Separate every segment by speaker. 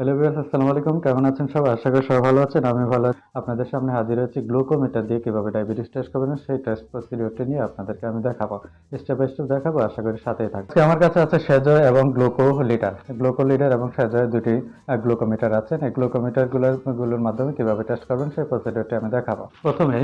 Speaker 1: Hello viewers, আসসালামু আলাইকুম। কেমন আছেন সবাই? আশা করি সবাই ভালো আছেন আমি ভালো আছি। আপনাদের সামনে হাজির হয়েছি গ্লুকোমিটার দিয়ে কীভাবে ডায়াবেটিস টেস্ট করবেন, সেই টেস্ট প্রসিডিওরটি নিয়ে আপনাদেরকে আমি দেখাবো। স্টেপ বাই স্টেপ দেখাবো, আশা করি সাথেই থাকবে আমার কাছে আছে সেজয় এবং গ্লুকো লিটার গ্লুকো লিটার এবং সেজয় দুটি গ্লুকোমিটার আছে এই গ্লুকোমিটারগুলোর গুলোর মাধ্যমে কীভাবে টেস্ট করবেন, সেই প্রসিডিওরটি আমি দেখাবো। প্রথমে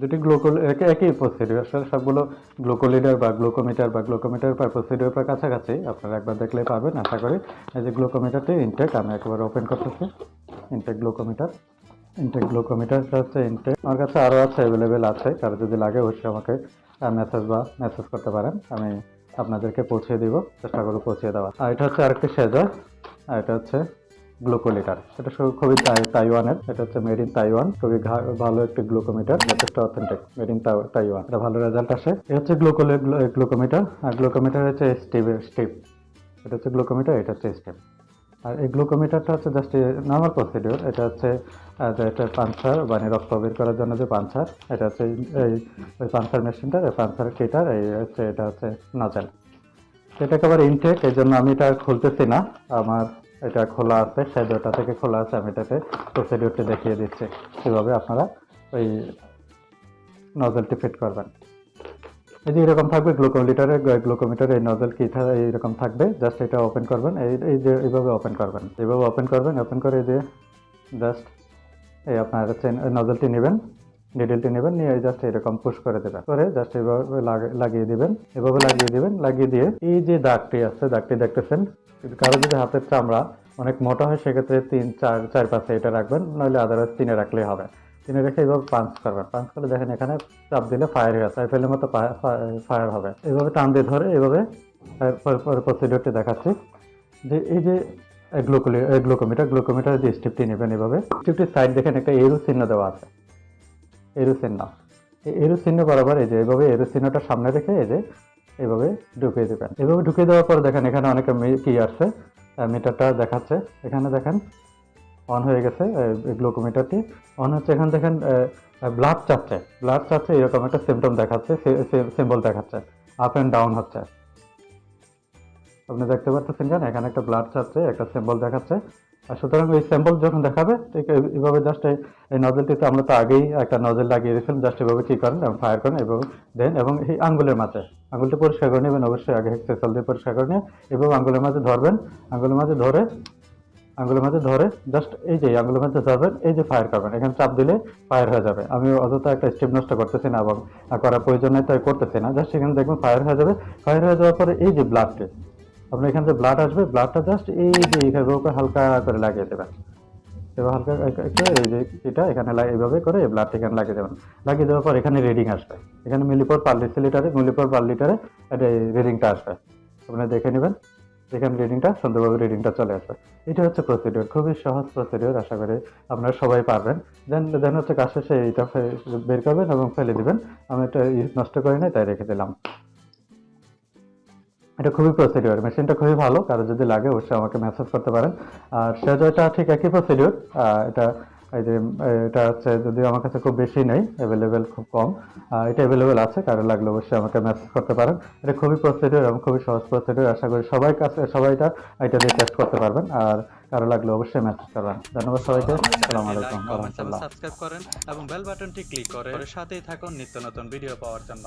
Speaker 1: দুটি গ্লুকো একই প্রসিডিওর সবগুলো গ্লুকোলিডার বা গ্লুকোমিটার বা গ্লুকোমিটার বা প্রসিডিওর বা কাছাকাছি। আপনারা একবার দেখলে পাবেন, আশা করি। এই যে গ্লুকোমিটারটি ইনটেক আমি একবার ওপেন করতেছি। ইনটেক গ্লুকোমিটার ইনটেক গ্লুকোমিটারটা হচ্ছে ইনটেক আমার কাছে আরও আছে অ্যাভেলেবেল আছে। কারও যদি লাগে, অবশ্যই আমাকে মেসেজ বা মেসেজ করতে পারেন। আমি আপনাদেরকে পৌঁছে দিব, চেষ্টা করব পৌঁছে দেওয়া আর এটা হচ্ছে আরেকটি সেজয় আর এটা হচ্ছে গ্লুকোলিটার এটা খুবই তাই- তাইওয়ানের। এটা হচ্ছে মেড ইন তাইওয়ান খুবই ভালো একটি গ্লুকোমিটার, যথেষ্ট অথেন্টিক মেড ইন তাইওয়ান এটা ভালো রেজাল্ট আসে। এটা হচ্ছে গ্লুকোমিটার। আর গ্লুকোমিটার হচ্ছে স্টিপ স্টিপ এটা হচ্ছে গ্লুকোমিটার, এটা হচ্ছে স্টেপ আর এই গ্লুকোমিটারটা হচ্ছে জাস্ট নর্মাল প্রসিডিওর এটা হচ্ছে এটা পাঞ্চার মানে রক্ত বের করার জন্য যে পাঞ্চার এটা হচ্ছে এই ওই পাঞ্চার মেশিনটা, এই পাঞ্চার কেটার, এই হচ্ছে এটা হচ্ছে নাজাল এটা একেবারে ইনটেক এই জন্য আমি এটা খুলতেছি না। আমার এটা খোলা আছে সেজটা থেকে খোলা আছে, আমি এটাতে প্রসিডিওরটি দেখিয়ে দিচ্ছি। কীভাবে আপনারা ওই নজলটি ফিট করবেন। এই যে এরকম থাকবে গ্লুকোমিটারে গ্লুকোমিটারে এই নজল কি এইরকম থাকবে জাস্ট এটা ওপেন করবেন। এই এই যে এইভাবে ওপেন করবেন। এইভাবে ওপেন করবেন ওপেন করে যে জাস্ট এই আপনার হচ্ছে নজলটি নেবেন। নিডেলটি নেবেন, নিয়ে জাস্ট এরকম পুশ করে দেবেন। করে জাস্ট এইভাবে লাগিয়ে দিবেন, এভাবে লাগিয়ে দিবেন, লাগিয়ে দিয়ে এই যে দাগটি আছে, দাগটি দেখতেছেন? কারও যদি হাতের চামড়া অনেক মোটা হয়, সেক্ষেত্রে তিন, চার চার পাশে এটা রাখবেন, নইলে আদারওয়াইজ তিনে রাখলেই হবে। তিনে রেখে এইভাবে পাঞ্চ করবেন। পাঞ্চ করে দেখেন এখানে চাপ দিলে ফায়ার হয়ে যায় ফেলের মতো ফায়ার হবে। এইভাবে টান দিয়ে ধরে এইভাবে প্রসিডিওরটি দেখাচ্ছি। যে এই যে গ্লুকোলি গ্লুকোমিটার গ্লুকোমিটার যে স্টিপটি নেবেন এভাবে। স্টিপটির সাইড দেখেন একটা এরু চিহ্ন দেওয়া আছে। এরু চিহ্ন এই বরাবর এই যে এইভাবে এরু সামনে রেখে এই যে এইভাবে ঢুকিয়ে দেবেন। এভাবে ঢুকিয়ে দেওয়ার পর দেখেন এখানে অনেক কি আসছে? মিটারটা দেখাচ্ছে। এখানে দেখেন অন হয়ে গেছে গ্লুকোমিটারটি। অন হচ্ছে এখানে দেখেন ব্লাড চাচ্ছে ব্লাড চাচ্ছে এরকম একটা সিমটম দেখাচ্ছে সিম্বল দেখাচ্ছে। আপ অ্যান্ড ডাউন হচ্ছে। আপনি দেখতে পাচ্ছেন এখানে একটা ব্লাড চাচ্ছে একটা সিম্বল দেখাচ্ছে। আর সুতরাং এই সিম্বল যখন দেখাবে, ঠিক এই- এইভাবে জাস্ট এই নজলটিতে আমরা তো আগেই একটা নজল লাগিয়ে দিয়েছিলাম জাস্ট এভাবে কী করেন এবং ফায়ার করেন এভাবে দেন এবং এই আঙ্গুলের মাঝে, আঙ্গুলটি পরিষ্কার করে নেবেন, অবশ্যই আগে হেক্সেসল দিয়ে পরিষ্কার করে নিয়ে এভাবে আঙ্গুলের মাঝে ধরবেন, আঙ্গুলের মাঝে ধরে, আঙ্গুলের মাঝে ধরে জাস্ট এই যে আঙ্গুলের মাঝে ধরবেন, এই যে ফায়ার করবেন, এখানে চাপ দিলে ফায়ার হয়ে যাবে। আমি অযথা একটা স্টেপ নষ্ট করতেছি না এবং করার প্রয়োজন নেই, তাই করতেছি না জাস্ট এখানে দেখবেন ফায়ার হয়ে যাবে ফায়ার হয়ে যাওয়ার পরে এই যে ব্লাডটি আপনার এখানে যে ব্লাড আসবে ব্লাডটা জাস্ট এই যে এইভাবে ওকে হালকা করে লাগিয়ে দেবেন। এবার হালকা এক- একটু এই যে এটা এখানে এইভাবে করে ব্লাডটা এখানে লাগিয়ে দেবেন। লাগিয়ে দেওয়ার পর এখানে রিডিং আসবে। এখানে মিলিপর পার লিটারে মিলিপর পার লিটারে এটা রিডিংটা আসবে। আপনি দেখে নেবেন, এখানে রিডিংটা সুন্দরভাবে রিডিংটা চলে আসবে। এটা হচ্ছে প্রসিডিওর খুবই সহজ প্রসিডিওর আশা করি আপনারা সবাই পারবেন। দেন দেন হচ্ছে কাজ শেষে এইটা বের করবেন এবং ফেলে দিবেন। আমি এটা নষ্ট করি নাই তাই রেখে দিলাম। এটা খুবই প্রসিডিওর মেশিনটা খুবই ভালো কারও যদি লাগে অবশ্যই আমাকে মেসেজ করতে পারেন। আর সেজয়টা ঠিক একই প্রসিডিওর এটা এই যে এটা হচ্ছে যদি আমার কাছে খুব বেশি নেই অ্যাভেলেবেল খুব কম এটা অ্যাভেলেবেল আছে কারও লাগলে অবশ্যই আমাকে মেসেজ করতে পারেন। এটা খুবই প্রসিডিওর এবং খুবই সহজ প্রসিডিওর আশা করি সবাই কাছে সবাই এটা এটা দিয়ে টেস্ট করতে পারবেন। আর কারও লাগলে অবশ্যই মেসেজ করবেন। ধন্যবাদ সবাইকে আসসালামু আলাইকুম
Speaker 2: সাবস্ক্রাইব করেন এবং বেল বাটনটি ক্লিক করে সাথেই থাকুন নিত্য নতুন ভিডিও পাওয়ার জন্য।